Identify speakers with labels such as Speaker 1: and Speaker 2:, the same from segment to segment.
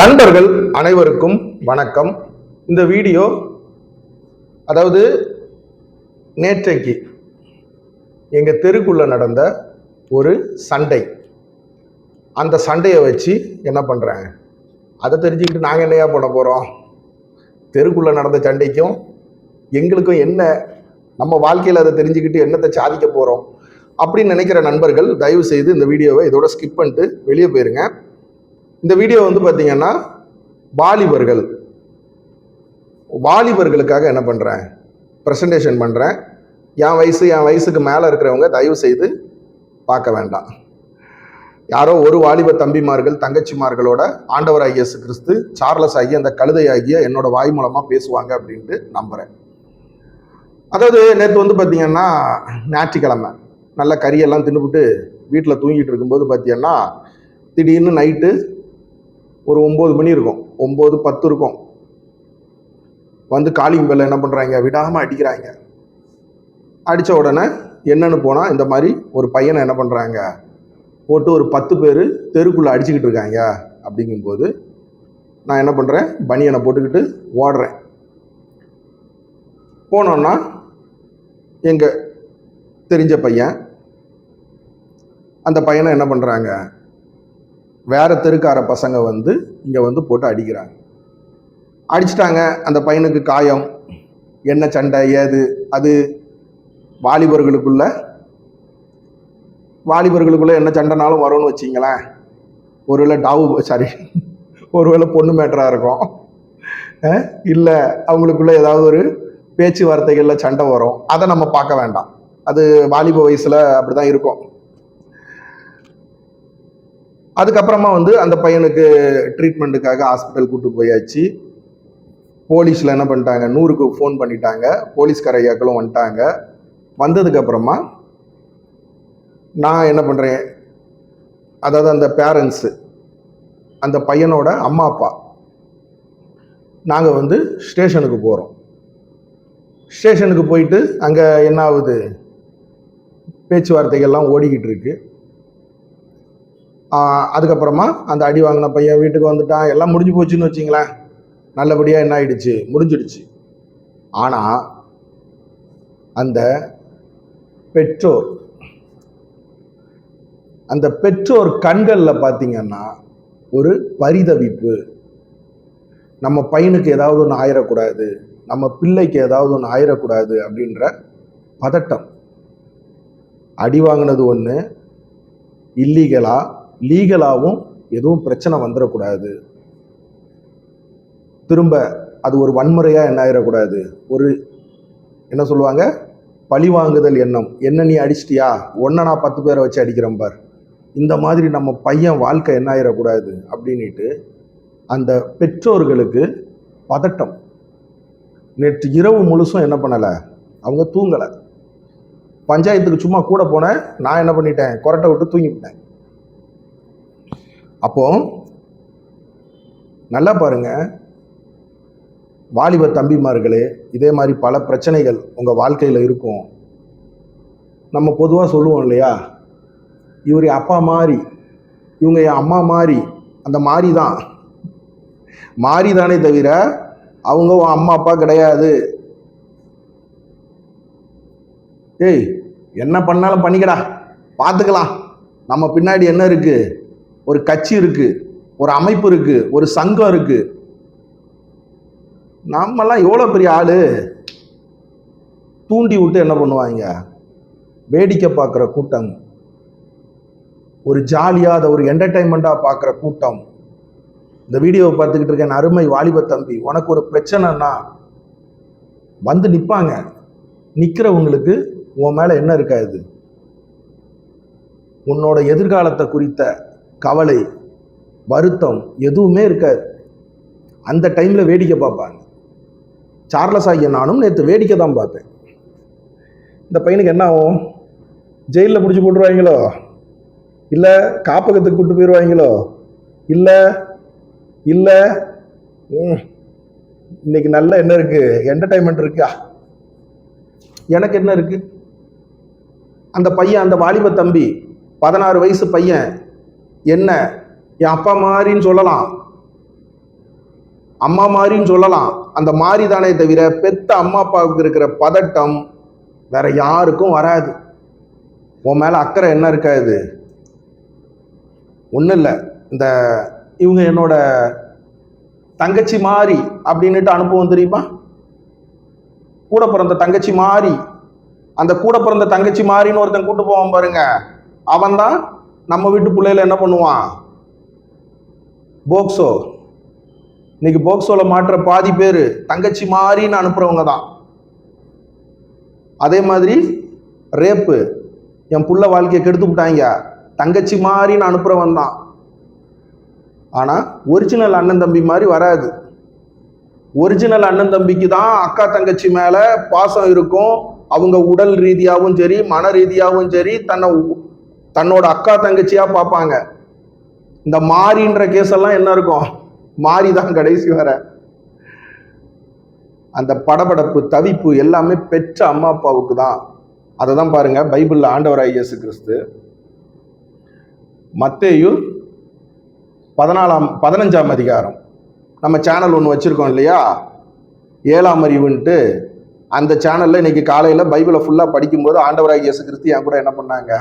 Speaker 1: நண்பர்கள் அனைவருக்கும் வணக்கம். இந்த வீடியோ அதாவது நேற்றைக்கு எங்கள் தெருக்குள்ளே நடந்த ஒரு சண்டை. அந்த சண்டையை வச்சு என்ன பண்ணுறாங்க அதை தெரிஞ்சுக்கிட்டு நாங்கள் என்னையா பண்ண போகிறோம் தெருக்குள்ளே நடந்த சண்டைக்கும் எங்களுக்கும் என்ன நம்ம வாழ்க்கையில் அதை தெரிஞ்சுக்கிட்டு என்னத்தை சாதிக்க போகிறோம் அப்படின்னு நினைக்கிற நண்பர்கள் தயவு செய்து இந்த வீடியோவை இதோட ஸ்கிப் பண்ணிட்டு வெளியே போயிருங்க. இந்த வீடியோ வந்து பார்த்தீங்கன்னா வாலிபர்கள். வாலிபர்களுக்காக என்ன பண்ணுறேன் ப்ரெசன்டேஷன் பண்ணுறேன் என் வயசு என் வயசுக்கு மேலே இருக்கிறவங்க தயவு செய்து பார்க்க வேண்டாம். யாரோ ஒரு வாலிப தம்பிமார்கள் தங்கச்சிமார்களோட ஆண்டவர் இயேசு கிறிஸ்து சார்லஸ் ஆகிய அந்த கழுதை ஆகிய என்னோட வாய் மூலமாக பேசுவாங்க அப்படின்ட்டு நம்புகிறேன் அதாவது நேற்று வந்து பார்த்தீங்கன்னா ஞாயிற்றுக்கிழமை. நல்ல கறியெல்லாம் தின்னுபிட்டு வீட்டில் தூங்கிட்டு இருக்கும்போது பார்த்தீங்கன்னா திடீர்னு நைட்டு ஒரு ஒம்பது மணி இருக்கும். ஒம்பது பத்து இருக்கும். வந்து காலிங் பெல்ல என்ன பண்ணுறாங்க விடாமல் அடிக்கிறாங்க. அடித்த உடனே என்னன்னு போனால் இந்த மாதிரி ஒரு பையனை என்ன பண்ணுறாங்க போட்டு ஒரு பத்து பேர் தெருக்குள்ளே அடிச்சுக்கிட்டு இருக்காங்க. அப்படிங்கும்போது நான் என்ன பண்ணுறேன் பனியனை போட்டுக்கிட்டு ஓடுறேன். போனோன்னா எங்கள் தெரிஞ்ச பையன் அந்த பையனை என்ன பண்ணுறாங்க வேறு தெருக்கார பசங்க வந்து இங்கே வந்து போட்டு அடிக்கிறாங்க. அடிச்சிட்டாங்க அந்த பையனுக்கு காயம் என்ன சண்டை ஏது அது வாலிபர்களுக்குள்ள வாலிபர்களுக்குள்ள என்ன சண்டைனாலும் வரும்னு வச்சிங்களேன். ஒருவேளை டாவு சாரி ஒருவேளை பொண்ணு மேட்டராக இருக்கும். இல்லை அவங்களுக்குள்ள ஏதாவது ஒரு பேச்சுவார்த்தைகளில் சண்டை வரும். அதை நம்ம பார்க்க வேண்டாம். அது வாலிப வயசில் அப்படி தான் இருக்கும். அதுக்கப்புறமா வந்து அந்த பையனுக்கு ட்ரீட்மெண்ட்டுக்காக ஹாஸ்பிட்டல் கூட்டு போயாச்சு. போலீஸில் என்ன பண்ணிட்டாங்க? நூறுக்கு ஃபோன் பண்ணிட்டாங்க. போலீஸ்கார ஐயாக்களும் வந்துட்டாங்க. வந்ததுக்கப்புறமா நான் என்ன பண்ணுறேன் அதாவது அந்த பேரண்ட்ஸு அந்த பையனோட அம்மா அப்பா நாங்கள் வந்து ஸ்டேஷனுக்கு போகிறோம் ஸ்டேஷனுக்கு போயிட்டு அங்கே என்ன ஆகுது? பேச்சுவார்த்தைகள்லாம் ஓடிக்கிட்டு இருக்குது அதுக்கப்புறமா அந்த அடி வாங்கின பையன் வீட்டுக்கு வந்துட்டான். எல்லாம் முடிஞ்சு போச்சுன்னு வச்சிங்களேன். நல்லபடியாக என்ன ஆயிடுச்சு? முடிஞ்சிடுச்சு. ஆனால் அந்த பெற்றோர் அந்த பெற்றோர் கண்களில் பார்த்தீங்கன்னா ஒரு பரிதவிப்பு. நம்ம பையனுக்கு ஏதாவது ஒன்று ஆயிடக்கூடாது நம்ம பிள்ளைக்கு ஏதாவது ஒன்று ஆயிடக்கூடாது அப்படின்ற பதட்டம். அடி வாங்கினது ஒன்று இல்லீகலாக லீகலாகவும் எதுவும் பிரச்சனை வந்துடக்கூடாது திரும்ப அது ஒரு வன்முறையாக என்ன ஆயிடக்கூடாது ஒரு என்ன சொல்லுவாங்க? பழி வாங்குதல் எண்ணம். என்ன நீ அடிச்சிட்டியா? ஒன்றை நான் பத்து பேரை வச்சு அடிக்கிறேன் பார். இந்த மாதிரி நம்ம பையன் வாழ்க்கை என்ன ஆயிடக்கூடாது அப்படின்ட்டு அந்த பெற்றோர்களுக்கு பதட்டம். நேற்று இரவு முழுசும் என்ன பண்ணலை? அவங்க தூங்கலை. பஞ்சாயத்துக்கு சும்மா கூட போனேன். நான் என்ன பண்ணிட்டேன்? கொரட்டை விட்டு தூங்கிவிட்டேன். அப்போ நல்லா பாருங்க. வாலிப தம்பிமார்களே இதே மாதிரி பல பிரச்சனைகள் உங்கள் வாழ்க்கையில் இருக்கும். நம்ம பொதுவாக சொல்லுவோம் இல்லையா? இவர் என் அப்பா மாறி இவங்க என் அம்மா மாறி அந்த மாதிரி தான் மாறி தானே தவிர அவங்க உன் அம்மா அப்பா கிடையாது. ஏய் என்ன பண்ணாலும் பண்ணிக்கடா. பார்த்துக்கலாம். நம்ம பின்னாடி என்ன இருக்குது ஒரு கட்சி இருக்கு ஒரு அமைப்பு இருக்கு ஒரு சங்கம் இருக்கு. நம்மெல்லாம் எவ்வளோ பெரிய ஆளு? தூண்டி விட்டு என்ன பண்ணுவாங்க? வேடிக்கை பார்க்குற கூட்டம். ஒரு ஜாலியாக அதை ஒரு என்டர்டைன்மெண்ட்டாக பார்க்குற கூட்டம். இந்த வீடியோவை பார்த்துக்கிட்டு இருக்கேன் அருமை வாலிப தம்பி உனக்கு ஒரு பிரச்சனைன்னா வந்து நிற்பாங்க நிற்கிறவங்களுக்கு உன் மேலே என்ன இருக்காது உன்னோட எதிர்காலத்தை குறித்த கவலை வருத்தம் எதுவுமே இருக்காது. அந்த டைமில் வேடிக்கை பார்ப்பாங்க. சார்லஸ் ஆகிய நானும் நேற்று வேடிக்கை தான் பார்த்தேன். இந்த பையனுக்கு என்ன ஆகும்? ஜெயிலில் பிடிச்சி போட்டுருவாங்களோ இல்லை காப்பகத்துக்கு கூட்டு போயிடுவாங்களோ இல்லை இல்லை ம், இன்னைக்கு நல்ல என்ன இருக்குது என்டர்டைன்மெண்ட் இருக்கா? எனக்கு என்ன இருக்குது அந்த பையன் அந்த வாலிப தம்பி பதினாறு வயசு பையன் என்ன? என் அப்பா மாதிரின்னு சொல்லலாம். அம்மா மாதிரின்னு சொல்லலாம். அந்த மாதிரி தானே தவிர பெத்த அம்மா அப்பாவுக்கு இருக்கிற பதட்டம் வேற யாருக்கும் வராது. உன் மேல அக்கறை என்ன இருக்காது? ஒன்றும் இல்லை. இந்த இவங்க என்னோட தங்கச்சி மாதிரி அப்படின்னுட்டு அனுப்புவோம் தெரியுமா? கூட பிறந்த தங்கச்சி மாதிரி அந்த கூட பிறந்த தங்கச்சி மாதிரின்னு ஒருத்தன் கூட்டு போவான் பாருங்க. அவன் தான் நம்ம வீட்டு பிள்ளையில என்ன பண்ணுவான்? போக்சோ இன்னைக்கு போக்சோவில் மாற்ற பாதி பேர் தங்கச்சி மாதிரின்னு அனுப்புறவங்க தான். அதே மாதிரி ரேப்பு. என் புள்ள வாழ்க்கையை கெடுத்து விட்டாங்க. தங்கச்சி மாதிரின்னு அனுப்புறவன் தான். ஆனால் ஒரிஜினல் அண்ணன் தம்பி மாதிரி வராது. ஒரிஜினல் அண்ணன் தம்பிக்கு தான் அக்கா தங்கச்சி மேலே பாசம் இருக்கும். அவங்க உடல் ரீதியாகவும் சரி மன ரீதியாகவும் சரி தன்னை தன்னோட அக்கா தங்கச்சியா பார்ப்பாங்க. இந்த மாறின்ற கேஸ் எல்லாம் என்ன இருக்கும்? மாறி தான் கடைசி வர. அந்த படபடப்பு தவிப்பு எல்லாமே பெற்ற அம்மா அப்பாவுக்கு தான். அதை தான் பாருங்க பைபிளில் ஆண்டவராய் இயேசு கிறிஸ்து மத்தேயு பதினாலாம் பதினஞ்சாம் அதிகாரம். நம்ம சேனல் ஒன்று வச்சுருக்கோம் இல்லையா? ஏழாம் அறிவுன்ட்டு. அந்த சேனலில் இன்னைக்கு காலையில் பைபிளை ஃபுல்லாக படிக்கும்போது ஆண்டவராய் இயேசு கிறிஸ்து என் கூட என்ன பண்ணாங்க?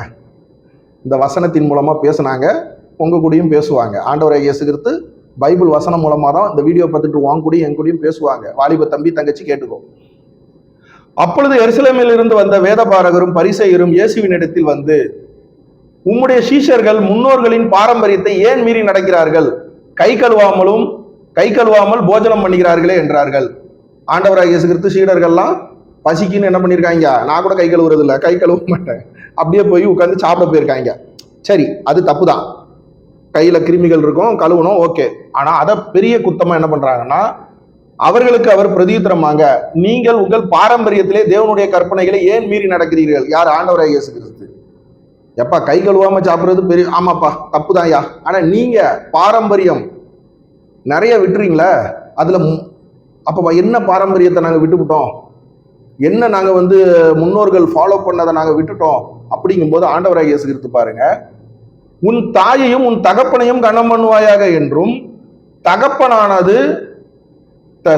Speaker 1: இந்த வசனத்தின் மூலமாக பேசுனாங்க. உங்கள் கூடயும் பேசுவாங்க. ஆண்டவராய் இயேசு கிறிஸ்து பைபிள் வசனம் மூலமாக தான் இந்த வீடியோ பார்த்துட்டு வாங்க கூடயும் என் கூடயும் பேசுவாங்க. வாலிப தம்பி தங்கச்சி கேட்டுக்கோ. அப்பொழுது எருசலேமில் இருந்து வந்த வேதபாரகரும் பரிசெயரும் இயேசுவினிடத்தில் வந்து உம்முடைய சீஷர்கள் முன்னோர்களின் பாரம்பரியத்தை ஏன் மீறி நடக்கிறார்கள்? கை கழுவாமலும் கை கழுவாமல் போஜனம் பண்ணுகிறார்களே என்றார்கள். ஆண்டவராக இயேசு கிறிஸ்து சீடர்கள்லாம் பசிக்குன்னு என்ன பண்ணியிருக்காங்க நான் கூட கை கழுவுறது இல்லை கை கழுவ மாட்டேன். அப்படியே போய் உட்காந்து சாப்பிட போயிருக்காங்க. சரி அது தப்பு தான் கையில் கிருமிகள் இருக்கும் கழுவணும் ஓகே. ஆனால் அதை பெரிய குத்தமாக என்ன பண்ணுறாங்கன்னா அவர்களுக்கு அவர் பிரதியுத்தரமாங்க நீங்கள் உங்கள் பாரம்பரியத்திலே தேவனுடைய கற்பனைகளை ஏன் மீறி நடக்கிறீர்கள்? யார்? ஆண்டவராக இயேசு கிறிஸ்து. எப்பா கை கழுவாம சாப்பிட்றது பெரிய ஆமாப்பா தப்புதான் ஐயா ஆனால் நீங்கள் பாரம்பரியம் நிறைய விட்டுறீங்களே அதில் மு- என்ன பாரம்பரியத்தை நாங்கள் விட்டுவிட்டோம் என்ன நாங்கள் வந்து முன்னோர்கள் ஃபாலோ பண்ணதை நாங்கள் விட்டுட்டோம்? அப்படிங்கும்போது ஆண்டவராக இயேசு கிறிஸ்து பாருங்க உன் தாயையும் உன் தகப்பனையும் கனம் பண்ணுவாயாக என்றும் தகப்பனானது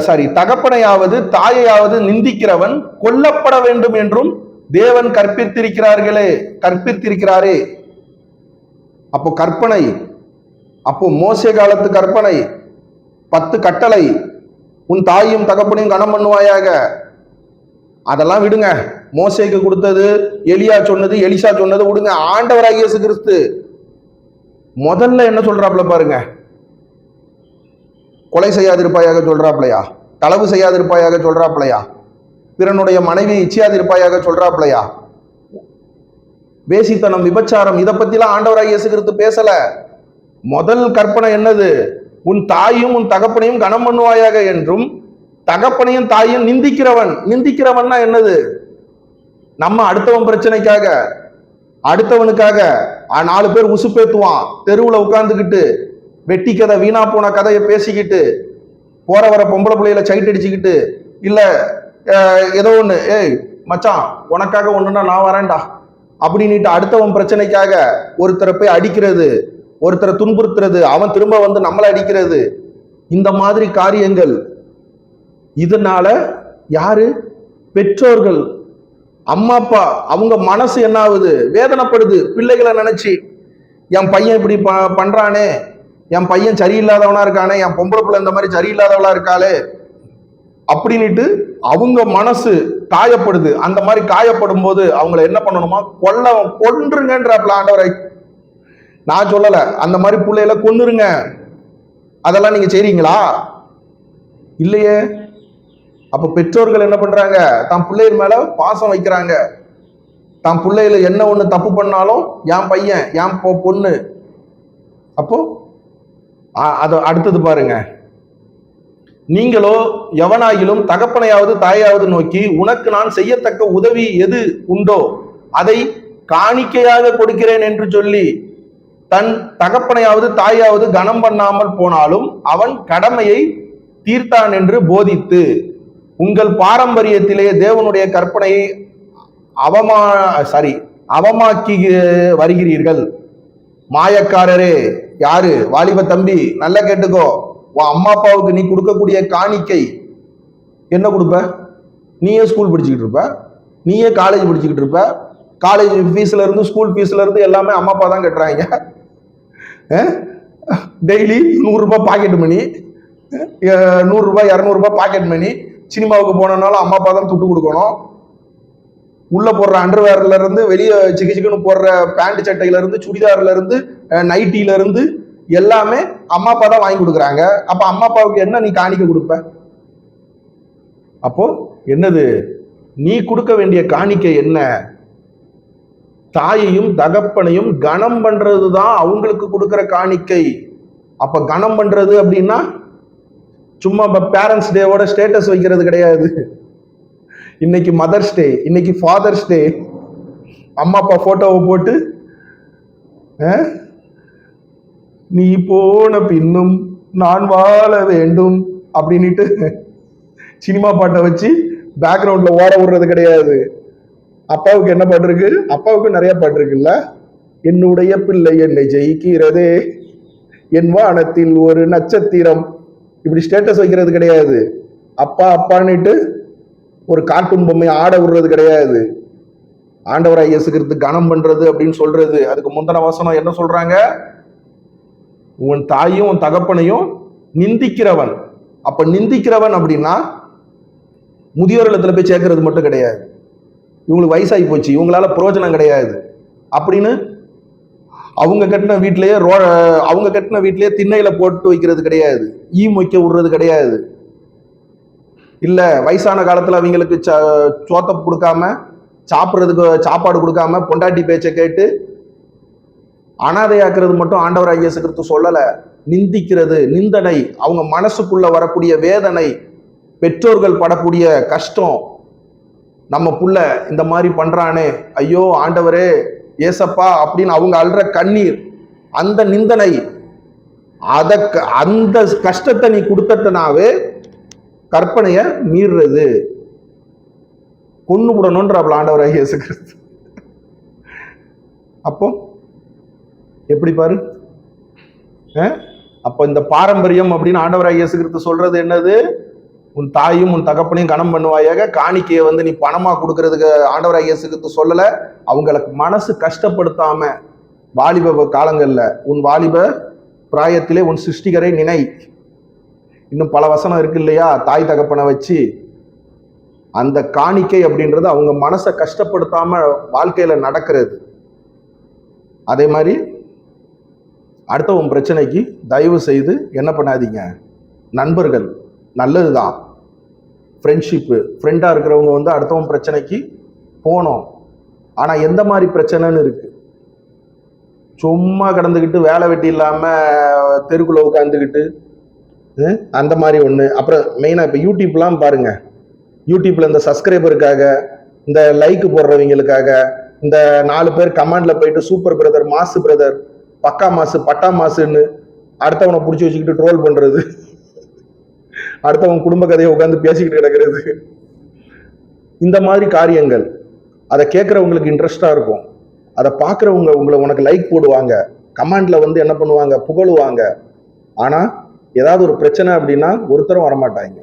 Speaker 1: சாரி தகப்பனையாவது தாயையாவது நிந்திக்கிறவன் கொல்லப்பட வேண்டும் என்றும் தேவன் கற்பித்திருக்கிறார்களே கற்பித்திருக்கிறாரே. அப்போ கற்பனை அப்போ மோசே காலத்து கற்பனை பத்து கட்டளை உன் தாயும் தகப்பனையும் கனம் பண்ணுவாயாக. அதெல்லாம் விடுங்க. மோசைக்கு கொடுத்தது எலியா சொன்னது எலிசா சொன்னது விடுங்க ஆண்டவராகிய இயேசு கிறிஸ்து முதல்ல என்ன சொல்றாப்ல பாருங்க. கொலை செய்யாதிருப்பாயாக சொல்றாப்லையா களவு செய்யாதிருப்பாயாக சொல்றாப்லையா பிறனுடைய மனைவி இச்சியாதிருப்பாயாக சொல்றாப்லையா வேசித்தனம் விபச்சாரம் இதை பத்திலாம் ஆண்டவராக இயேசு கிறிஸ்து பேசல. முதல் கற்பனை என்னது? உன் தாயும் உன் தகப்பனையும் கனம் பண்ணுவாயாக என்றும் தகப்பனையும் தாயும் நிந்திக்கிறவன். நிந்திக்கிறவன்னா என்னது? நம்ம அடுத்தவன் பிரச்சனைக்காக அடுத்தவனுக்காக நாலு பேர் உசுப்பேத்துவான். தெருவுல உட்காந்துக்கிட்டு வெட்டி கதை வீணா போன கதையை பேசிக்கிட்டு போற வர பொம்பளை பிள்ளையில சைட் அடிச்சுக்கிட்டு இல்ல ஏதோ ஒண்ணு ஏய் மச்சான் உனக்காக ஒண்ணுன்னா நான் வரேன்டா. அப்படின்னுட்டு அடுத்தவன் பிரச்சனைக்காக ஒருத்தரை போய் அடிக்கிறது ஒருத்தரை துன்புறுத்துறது அவன் திரும்ப வந்து நம்மளை அடிக்கிறது இந்த மாதிரி காரியங்கள். இதனால யாரு? பெற்றோர்கள். அம்மா அப்பா அவங்க மனசு என்ன ஆகுது வேதனைப்படுது. பிள்ளைகளை நினைச்சு என் பையன் இப்படி ப பண்றானே. என் பையன் சரியில்லாதவனா இருக்கானே. என் பொம்பளை பிள்ளை இந்த மாதிரி சரியில்லாதவளா இருக்காளே. அப்படின்னுட்டு அவங்க மனசு காயப்படுது. அந்த மாதிரி காயப்படும் போது அவங்கள என்ன பண்ணணுமா? கொல்ல கொன்றுங்கன்றாப்ல ஆண்டவரை. நான் சொல்லல. அந்த மாதிரி பிள்ளைகளை கொன்னுருங்க. அதெல்லாம் நீங்க செய்றீங்களா? இல்லையே. அப்ப பெற்றோர்கள் என்ன பண்றாங்க? தன் பிள்ளைகள் மேல பாசம் வைக்கிறாங்க. தான் பிள்ளைகள என்ன ஒண்ணு தப்பு பண்ணாலும் என் பையன் என் பொ- பொண்ணு. அப்போ அதை அது அடுத்தது பாருங்க. நீங்களோ எவனாயிலும் தகப்பனையாவது தாயாவது நோக்கி உனக்கு நான் செய்யத்தக்க உதவி எது உண்டோ அதை காணிக்கையாக கொடுக்கிறேன் என்று சொல்லி தன் தகப்பனையாவது தாயாவது கனம் பண்ணாமல் போனாலும் அவன் கடமையை தீர்த்தான் என்று போதித்து உங்கள் பாரம்பரியத்திலே தேவனுடைய கற்பனையை அவமா சாரி அவமாக்கி வருகிறீர்கள். மாயக்காரரே யாரு? வாலிப தம்பி நல்லா கேட்டுக்கோ. உன் அம்மா அப்பாவுக்கு நீ கொடுக்கக்கூடிய காணிக்கை. என்ன கொடுப்ப? நீயே ஸ்கூல் படிச்சுக்கிட்டு இருப்ப. நீயே காலேஜ் படிச்சுக்கிட்டு இருப்ப. காலேஜ் ஃபீஸ்ல இருந்து ஸ்கூல் ஃபீஸ்ல இருந்து எல்லாமே அம்மா அப்பா தான் கட்டுறாங்க. டெய்லி நூறுரூபா பாக்கெட் மணி நூறுரூபா இரநூறுபா பாக்கெட் மணி சினிமாவுக்கு போனனாலும் அம்மா அப்பா தான் துட்டு கொடுக்கணும். உள்ள போடுற அண்டர்வேர்ல இருந்து வெளியே சிக்கு சிக்குன்னு போடுற பேண்ட் சட்டையில இருந்து சுடிதார்ல இருந்து நைட்டில இருந்து எல்லாமே அம்மா அப்பா தான் வாங்கி கொடுக்குறாங்க. அப்ப அம்மா அப்பாவுக்கு என்ன நீ காணிக்க கொடுப்ப? அப்போ என்னது? நீ கொடுக்க வேண்டிய காணிக்கை என்ன? தாயையும் தகப்பனையும் கனம் பண்றது தான் அவங்களுக்கு கொடுக்குற காணிக்கை. அப்ப கனம் பண்றது அப்படின்னா சும்மா இப்போ பேரண்ட்ஸ் டேவோட ஸ்டேட்டஸ் வைக்கிறது கிடையாது. இன்னைக்கு மதர்ஸ் டே இன்னைக்கு ஃபாதர்ஸ் டே அம்மா அப்பா ஃபோட்டோவை போட்டு நீ போன பின்னும் நான் வாழ வேண்டும் அப்படின்னுட்டு சினிமா பாட்டை வச்சு பேக்ரவுண்டில் ஓட விடுறது கிடையாது. அப்பாவுக்கு என்ன பாட்டு இருக்கு? அப்பாவுக்கு நிறைய பாட்டு இருக்குல்ல? என்னுடைய பிள்ளை என்னை ஜெயிக்கிறதே. என் வானத்தில் ஒரு நட்சத்திரம். இப்படி ஸ்டேட்டஸ் வைக்கிறது கிடையாது. அப்பா அப்பான்னுட்டு ஒரு கார்ட்டூன் பொம்மை ஆட விடுறது கிடையாது. ஆண்டவராய் இயேசுகிறது கனம் பண்றது அப்படின்னு சொல்றது. அதுக்கு முந்தின வசனம் என்ன சொல்றாங்க? உன் தாயும் உன் தகப்பனையும் நிந்திக்கிறவன். அப்ப நிந்திக்கிறவன் அப்படின்னா முதியோர் இல்லத்துல போய் சேர்க்கறது மட்டும் கிடையாது. இவங்களுக்கு வயசாகி போச்சு. இவங்களால பிரயோஜனம் கிடையாது. அப்படின்னு அவங்க கட்டின வீட்டிலேயே ரோ அவங்க கட்டின வீட்லயே திண்ணையில போட்டு வைக்கிறது கிடையாது. ஈ மொய்க்க விடுறது கிடையாது. இல்லை வயசான காலத்தில் அவங்களுக்கு ச- சோத்த கொடுக்காம சாப்பிட்றதுக்கு சாப்பாடு கொடுக்காம பொண்டாட்டி பேச்சை கேட்டு அனாதையாக்குறது மட்டும் ஆண்டவர் இயேசு கிறிஸ்து நிந்திக்கிறது நிந்தனை அவங்க மனசுக்குள்ள வரக்கூடிய வேதனை பெற்றோர்கள் படக்கூடிய கஷ்டம் நம்ம புள்ள இந்த மாதிரி பண்றானே ஐயோ ஆண்டவரே ஏசப்பா அப்படின்னு அவங்க அல்ற கண்ணீர் அந்த நிந்தனை அத அந்த கஷ்டத்தை நீ கொடுத்தட்டனாவே கற்பனைய மீறுறது. கொண்டு விடணும்ன்ற ஆண்டவராக இயேசு கிறிஸ்து. அப்போ எப்படி பாரு? அப்போ இந்த பாரம்பரியம் அப்படின்னு ஆண்டவராக இயேசு கிறிஸ்து சொல்றது என்னது? உன் தாயும் உன் தகப்பனையும் கணம் பண்ணுவாயாக. காணிக்கையை வந்து நீ பணமாக கொடுக்கறதுக்கு ஆண்டவராக இயேசுக்கு சொல்லலை. அவங்களுக்கு மனசு கஷ்டப்படுத்தாம வாலிப காலங்களில் உன் வாலிப பிராயத்திலே உன் சிருஷ்டிகரை நினை. இன்னும் பல வசனம் இருக்கு இல்லையா? தாய் தகப்பனை வச்சு. அந்த காணிக்கை அப்படின்றது அவங்க மனசை கஷ்டப்படுத்தாம வாழ்க்கையில நடக்கிறது. அதே மாதிரி அடுத்த உன் பிரச்சனைக்கு தயவு செய்து என்ன பண்ணாதீங்க. நண்பர்கள் நல்லதுதான். ஃப்ரெண்ட்ஷிப்பு ஃப்ரெண்டாக இருக்கிறவங்க வந்து அடுத்தவன் பிரச்சனைக்கு போனோம். ஆனால் எந்த மாதிரி பிரச்சனைன்னு இருக்குது சும்மா கிடந்துக்கிட்டு வேலை வெட்டி இல்லாமல் தெருக்குள்ளே உட்காந்துக்கிட்டு அந்த மாதிரி ஒன்று அப்புறம் மெயினாக இப்போ யூடியூப்லாம் பாருங்கள் யூடியூப்பில் இந்த சப்ஸ்கிரைபருக்காக இந்த லைக்கு போடுறவங்களுக்காக இந்த நாலு பேர் கமாண்டில் போயிட்டு சூப்பர் பிரதர் மாசு பிரதர் பக்கா மாசு பட்டா மாசுன்னு அடுத்தவனை பிடிச்சி வச்சுக்கிட்டு ட்ரோல் பண்ணுறது அடுத்தவங்க குடும்ப கதையை உட்காந்து பேசிக்கிட்டு கிடக்கிறது. இந்த மாதிரி காரியங்கள் அதை கேட்குறவங்களுக்கு இன்ட்ரெஸ்டாக இருக்கும். அதை பார்க்குறவங்க உங்களை உனக்கு லைக் போடுவாங்க. கமாண்டில் வந்து என்ன பண்ணுவாங்க? புகழுவாங்க. ஆனால் ஏதாவது ஒரு பிரச்சனை அப்படின்னா ஒருத்தரும் வரமாட்டாங்க.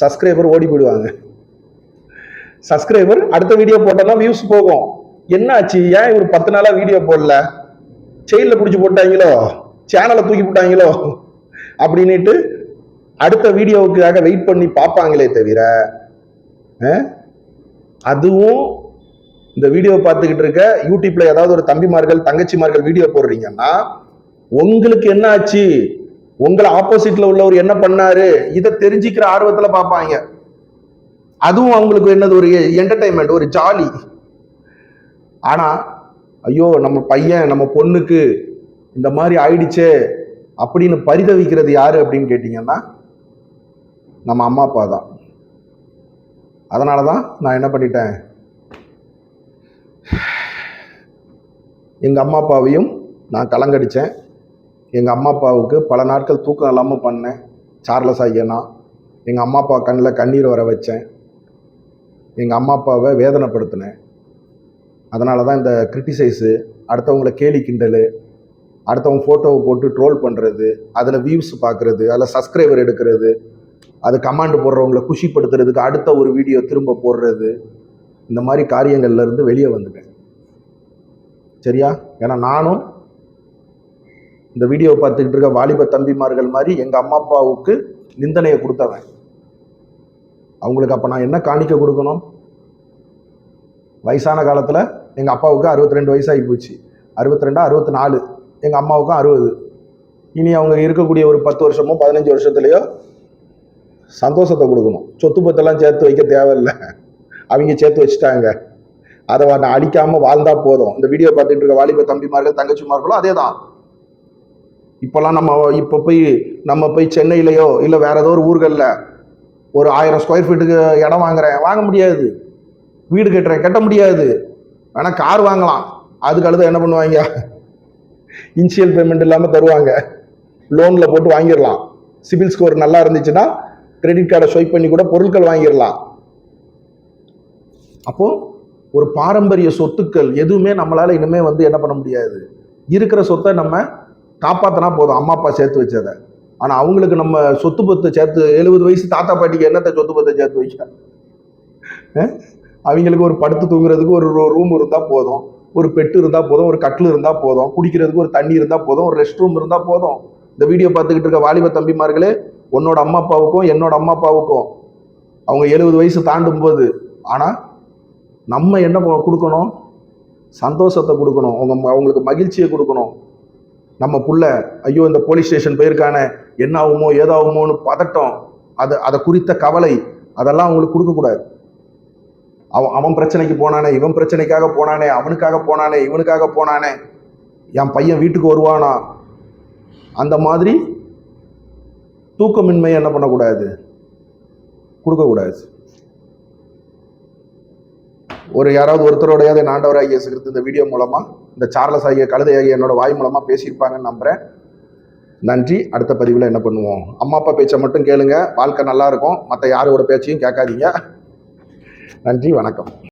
Speaker 1: சப்ஸ்கிரைபர் ஓடி போயிடுவாங்க. சப்ஸ்கிரைபர் அடுத்த வீடியோ போட்டோம்னா வியூஸ் போகும். என்ன ஆச்சு ஏன் இவர் பத்து நாளாக வீடியோ போடல? செயலில் பிடிச்சி போட்டாங்களோ? சேனலை தூக்கி போட்டாங்களோ? அப்படின்னுட்டு அடுத்த வீடியோவுக்காக வெயிட் பண்ணி பார்ப்பாங்களே தவிர அதுவும் இந்த வீடியோ பார்த்துக்கிட்டு இருக்க யூடியூப்ல ஏதாவது ஒரு தம்பிமார்கள் தங்கச்சிமார்கள் வீடியோ போடுறீங்கன்னா உங்களுக்கு என்ன ஆச்சு? உங்களை ஆப்போசிட்ல உள்ளவர் என்ன பண்ணாரு? இதை தெரிஞ்சுக்கிற ஆர்வத்துல பார்ப்பாங்க. அதுவும் அவங்களுக்கு என்னது ஒரு என்டர்டைன்மெண்ட் ஒரு ஜாலி ஆனா ஐயோ நம்ம பையன் நம்ம பொண்ணுக்கு இந்த மாதிரி ஆயிடுச்சே அப்படின்னு பரிதவிக்கிறது யாரு அப்படின்னு கேட்டிங்கன்னா நம்ம அம்மா அப்பா தான். அதனால தான் நான் என்ன பண்ணிட்டேன்? எங்கள் அம்மா அப்பாவையும் நான் கலங்கடித்தேன் எங்கள் அம்மா அப்பாவுக்கு பல நாட்கள் தூக்கம் இல்லாமல் பண்ணேன். சார்லஸ் ஐயனா எங்கள் அம்மா அப்பா கண்ணில் கண்ணீர் வர வச்சேன். எங்கள் அம்மா அப்பாவை வேதனைப்படுத்தினேன். அதனால தான் இந்த கிரிட்டிசைஸு அடுத்தவங்கள கேலி கிண்டல் அடுத்தவங்க ஃபோட்டோவை போட்டு ட்ரோல் பண்ணுறது அதில் வியூஸ் பார்க்குறது அதில் சப்ஸ்கிரைபர் எடுக்கிறது அது கமாண்டு போடுறவங்கள குஷிப்படுத்துறதுக்கு அடுத்த ஒரு வீடியோ திரும்ப போடுறது. இந்த மாதிரி காரியங்கள்ல இருந்து வெளியே வந்துட்டேன். சரியா? ஏன்னா நானும் இந்த வீடியோவை பார்த்துக்கிட்டு இருக்க வாலிப தம்பிமார்கள் மாதிரி எங்கள் அம்மா அப்பாவுக்கு நிந்தனையை கொடுத்தவன். அவங்களுக்கு அப்போ நான் என்ன காணிக்க கொடுக்கணும்? வயசான காலத்தில் எங்கள் அப்பாவுக்கு அறுபத்தி ரெண்டு வயசாகி போச்சு. அறுபத்தி ரெண்டா அறுபத்தி நாலு எங்கள் அம்மாவுக்கும் அறுபது. இனி அவங்க இருக்கக்கூடிய ஒரு பத்து வருஷமோ பதினஞ்சு வருஷத்துலையோ சந்தோஷத்தை கொடுக்கணும். சொத்து பத்தெல்லாம் சேர்த்து வைக்க தேவையில்லை. அவங்க சேர்த்து வச்சுட்டாங்க. அதை நான் அடிக்காமல் வாழ்ந்தா போதும். இந்த வீடியோ பார்த்துட்டு இருக்க வாலிப தம்பிமார்கள் தங்கச்சிமார்களும் அதே தான் இப்போல்லாம் நம்ம இப்போ போய் நம்ம போய் சென்னையிலையோ இல்லை வேற ஏதோ ஒரு ஊர்களில் ஒரு ஆயிரம் ஸ்கொயர் ஃபீட்டுக்கு இடம் வாங்குறேன். வாங்க முடியாது. வீடு கட்டுறேன். கட்ட முடியாது. வேணால் கார் வாங்கலாம். அதுக்கு அழுத என்ன பண்ணுவாங்க? இன்ஷியல் பேமெண்ட் இல்லாமல் தருவாங்க. லோனில் போட்டு வாங்கிடலாம். சிபில் ஸ்கோர் நல்லா இருந்துச்சுன்னா கிரெடிட் கார்டை ஸ்வைப் பண்ணி கூட பொருட்கள் வாங்கிடலாம். அப்போ ஒரு பாரம்பரிய சொத்துக்கள் எதுவுமே நம்மளால இனிமே வந்து என்ன பண்ண முடியாது. இருக்கிற சொத்தை நம்ம காப்பாத்தினா போதும் அம்மா அப்பா சேர்த்து வச்சதை. ஆனா அவங்களுக்கு நம்ம சொத்து பத்தை சேர்த்து எழுபது வயசு தாத்தா பாட்டிக்கு என்னத்தை சொத்து பத்தை சேர்த்து வைக்க? அவங்களுக்கு ஒரு படுத்து தூங்குறதுக்கு ஒரு ரூம் இருந்தா போதும். ஒரு பெட்டு இருந்தால் போதும் ஒரு கட்டில் இருந்தால் போதும். குடிக்கிறதுக்கு ஒரு தண்ணி இருந்தால் போதும் ஒரு ரெஸ்ட் ரூம் இருந்தால் போதும். இந்த வீடியோ பார்த்துக்கிட்டு இருக்க வாலிப தம்பிமார்களே உன்னோட அம்மா அப்பாவுக்கும் என்னோட அம்மா அப்பாவுக்கும். அவங்க எழுபது வயசு தாண்டும் போது. ஆனால் நம்ம என்ன கொடுக்கணும்? சந்தோஷத்தை கொடுக்கணும். அவங்க அவங்களுக்கு மகிழ்ச்சியை கொடுக்கணும். நம்ம புள்ள ஐயோ இந்த போலீஸ் ஸ்டேஷன் போயிருக்கானே என்ன ஆகுமோ ஏதாகுமோன்னு பதட்டம். அது அதை குறித்த கவலை அதெல்லாம் அவங்களுக்கு கொடுக்கக்கூடாது அவன் அவன் பிரச்சனைக்கு போனானே இவன் பிரச்சனைக்காக போனானே அவனுக்காக போனானே இவனுக்காக போனானே. என் பையன் வீட்டுக்கு வருவானா? அந்த மாதிரி தூக்கமின்மையை என்ன பண்ணக்கூடாது? கொடுக்கக்கூடாது. ஒரு யாராவது ஒருத்தரோடையாவது என் ஆண்டவராகிய இயேசு இந்த வீடியோ மூலமாக இந்த சார்லஸ் ஆகிய கழுதை ஆகிய என்னோட வாய் மூலமாக பேசியிருப்பாங்கன்னு நம்புகிறேன் நன்றி. அடுத்த பதிவில் என்ன பண்ணுவோம்? அம்மா அப்பா பேச்சை மட்டும் கேளுங்க. வாழ்க்கை நல்லாயிருக்கும் மற்ற யாரோட பேச்சையும் கேட்காதீங்க. நன்றி. வணக்கம்.